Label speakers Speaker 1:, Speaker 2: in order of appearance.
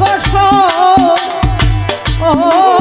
Speaker 1: গো ও